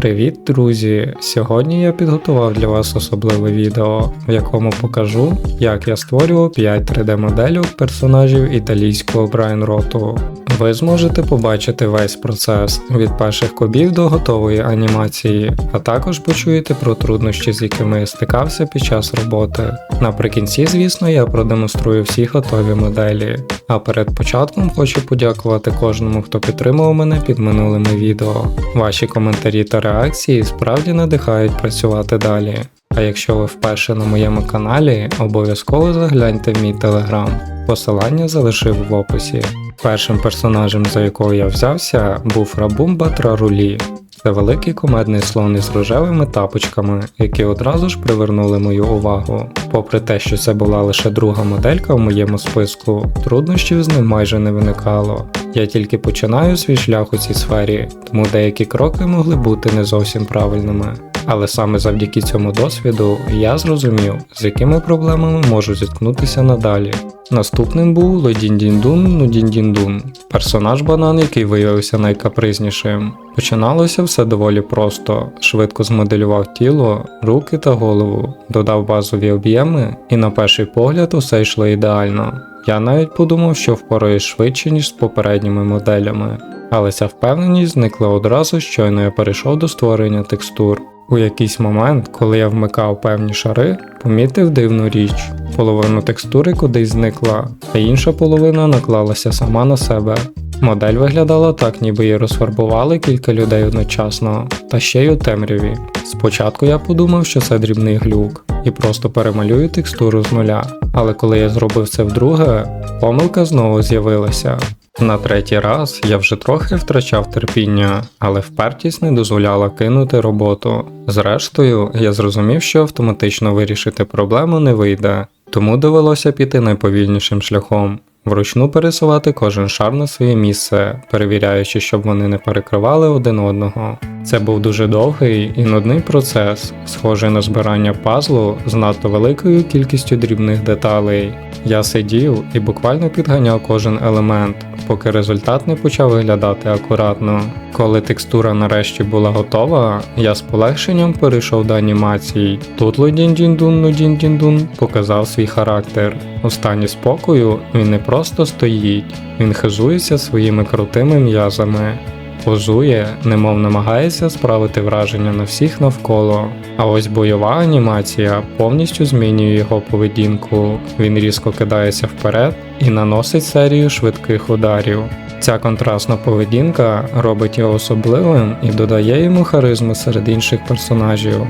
Привіт, друзі! Сьогодні я підготував для вас особливе відео, в якому покажу, як я створював 5 3D-моделів персонажів італійського брайнроту. Ви зможете побачити весь процес від перших кубів до готової анімації, а також почуєте про труднощі, з якими я стикався під час роботи. Наприкінці, звісно, я продемонструю всі готові моделі. А перед початком хочу подякувати кожному, хто підтримував мене під минулими відео. Ваші коментарі та реакції справді надихають працювати далі. А якщо ви вперше на моєму каналі, обов'язково загляньте в мій телеграм. Посилання залишив в описі. Першим персонажем, за якого я взявся, був Рабумба Трарулі. Це великий комедний слон із рожевими тапочками, які одразу ж привернули мою увагу. Попри те, що це була лише друга моделька в моєму списку, труднощів з ним майже не виникало. Я тільки починаю свій шлях у цій сфері, тому деякі кроки могли бути не зовсім правильними. Але саме завдяки цьому досвіду я зрозумів, з якими проблемами можу зіткнутися надалі. Наступним був Лодіндіндун Нудіндіндун, персонаж банан, який виявився найкапризнішим. Починалося все доволі просто: швидко змоделював тіло, руки та голову, додав базові об'єми, і на перший погляд усе йшло ідеально. Я навіть подумав, що впораюсь швидше, ніж з попередніми моделями. Але ця впевненість зникла одразу, щойно я перейшов до створення текстур. У якийсь момент, коли я вмикав певні шари, помітив дивну річ. Половина текстури кудись зникла, а інша половина наклалася сама на себе. Модель виглядала так, ніби її розфарбували кілька людей одночасно, та ще й у темряві. Спочатку я подумав, що це дрібний глюк, і просто перемалюю текстуру з нуля. Але коли я зробив це вдруге, помилка знову з'явилася. На третій раз я вже трохи втрачав терпіння, але впертість не дозволяла кинути роботу. Зрештою, я зрозумів, що автоматично вирішити проблему не вийде, тому довелося піти найповільнішим шляхом. Вручну пересувати кожен шар на своє місце, перевіряючи, щоб вони не перекривали один одного. Це був дуже довгий і нудний процес, схожий на збирання пазлу з надто великою кількістю дрібних деталей. Я сидів і буквально підганяв кожен елемент, поки результат не почав виглядати акуратно. Коли текстура нарешті була готова, я з полегшенням перейшов до анімацій. Тут Лудіндіндун Нудіндіндун показав свій характер. У стані спокою він не просто стоїть, він хизується своїми крутими м'язами. Позує, немов намагається справити враження на всіх навколо. А ось бойова анімація повністю змінює його поведінку. Він різко кидається вперед і наносить серію швидких ударів. Ця контрастна поведінка робить його особливим і додає йому харизму серед інших персонажів.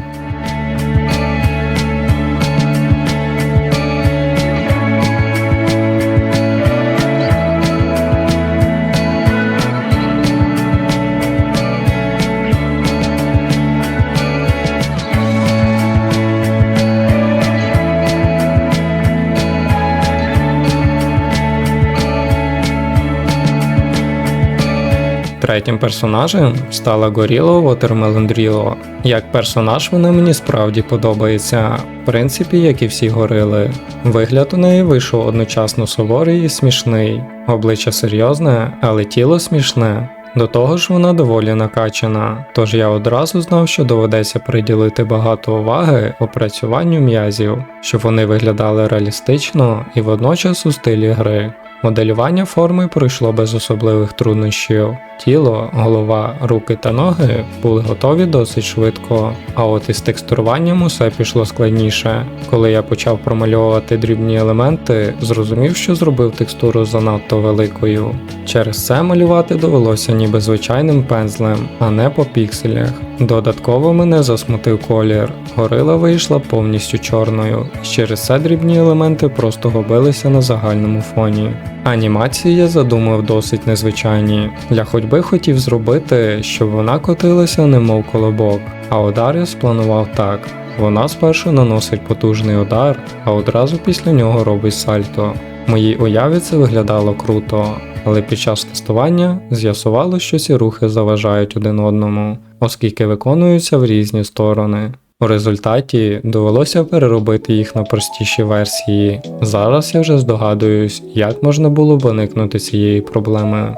Третім персонажем стала Горіло Drilo. Як персонаж вона мені справді подобається, в принципі, як і всі горили. Вигляд у неї вийшов одночасно суворий і смішний, обличчя серйозне, але тіло смішне. До того ж вона доволі накачана, тож я одразу знав, що доведеться приділити багато уваги опрацюванню м'язів, щоб вони виглядали реалістично і водночас у стилі гри. Моделювання форми пройшло без особливих труднощів. Тіло, голова, руки та ноги були готові досить швидко, а от із текстуруванням усе пішло складніше. Коли я почав промальовувати дрібні елементи, зрозумів, що зробив текстуру занадто великою. Через це малювати довелося ніби звичайним пензлем, а не по пікселях. Додатково мене засмутив колір. Горила вийшла повністю чорною, через це дрібні елементи просто губилися на загальному фоні. Анімації я задумав досить незвичайні. Для ходьби хотів зробити, щоб вона котилася немов колобок, а удар я спланував так. Вона спершу наносить потужний удар, а одразу після нього робить сальто. Моїй уяві це виглядало круто, але під час тестування з'ясувало, що ці рухи заважають один одному, оскільки виконуються в різні сторони. У результаті довелося переробити їх на простіші версії. Зараз я вже здогадуюсь, як можна було б уникнути цієї проблеми.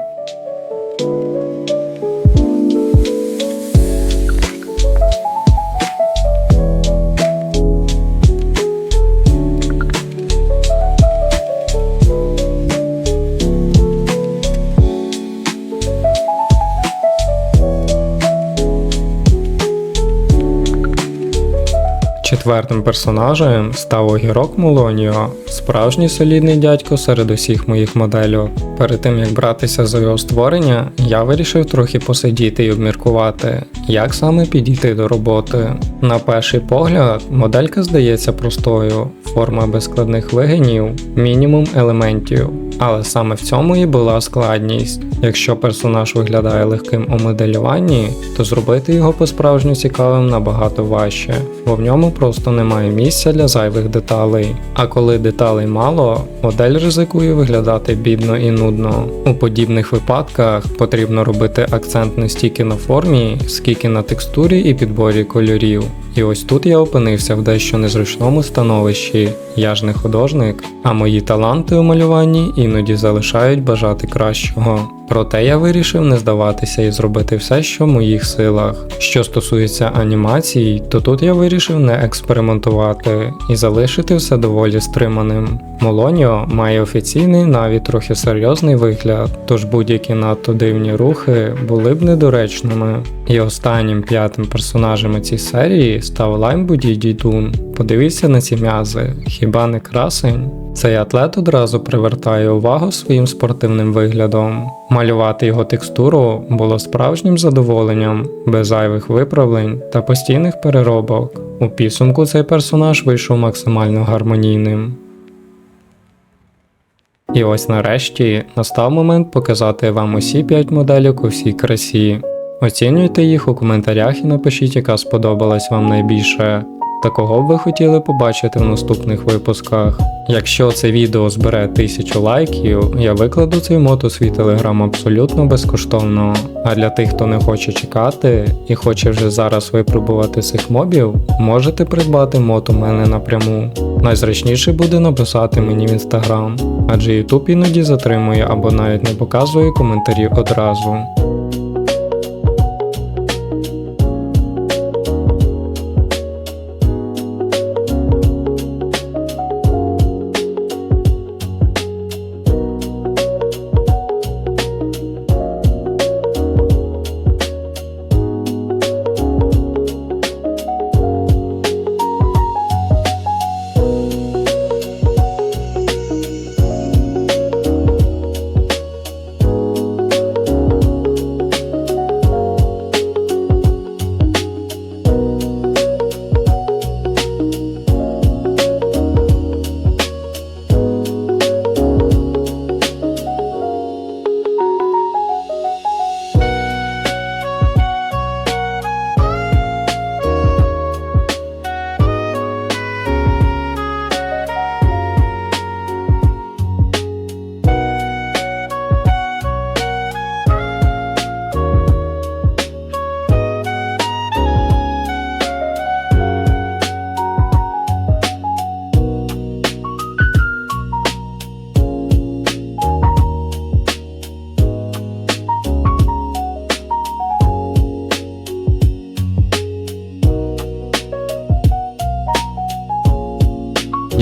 Четвертим персонажем став огірок Молоніо, справжній солідний дядько серед усіх моїх моделів. Перед тим як братися за його створення, я вирішив трохи посидіти і обміркувати, як саме підійти до роботи. На перший погляд, моделька здається простою, форма без складних вигинів, мінімум елементів. Але саме в цьому і була складність. Якщо персонаж виглядає легким у моделюванні, то зробити його по-справжньому цікавим набагато важче, бо в ньому просто немає місця для зайвих деталей. А коли деталей мало, модель ризикує виглядати бідно і нудно. У подібних випадках потрібно робити акцент не стільки на формі, скільки на текстурі і підборі кольорів. І ось тут я опинився в дещо незручному становищі. Я ж не художник, а мої таланти у малюванні іноді залишають бажати кращого. Проте я вирішив не здаватися і зробити все, що в моїх силах. Що стосується анімацій, то тут я вирішив не експериментувати і залишити все доволі стриманим. Молоніо має офіційний, навіть трохи серйозний вигляд, тож будь-які надто дивні рухи були б недоречними. І останнім п'ятим персонажем у цій серії став Лаймбуді Дідун. Подивіться на ці м'язи, хіба не красень? Цей атлет одразу привертає увагу своїм спортивним виглядом. Малювати його текстуру було справжнім задоволенням, без зайвих виправлень та постійних переробок. У підсумку цей персонаж вийшов максимально гармонійним. І ось нарешті настав момент показати вам усі 5 моделек у всій красі. Оцінюйте їх у коментарях і напишіть, яка сподобалась вам найбільше та кого б ви хотіли побачити в наступних випусках. Якщо це відео збере тисячу лайків, я викладу цей мод у свій телеграм абсолютно безкоштовно. А для тих, хто не хоче чекати і хоче вже зараз випробувати цих мобів, можете придбати мод у мене напряму. Найзручніше буде написати мені в інстаграм, адже YouTube іноді затримує або навіть не показує коментарі одразу.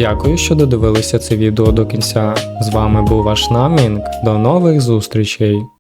Дякую, що додивилися це відео до кінця. З вами був ваш Намінг. До нових зустрічей!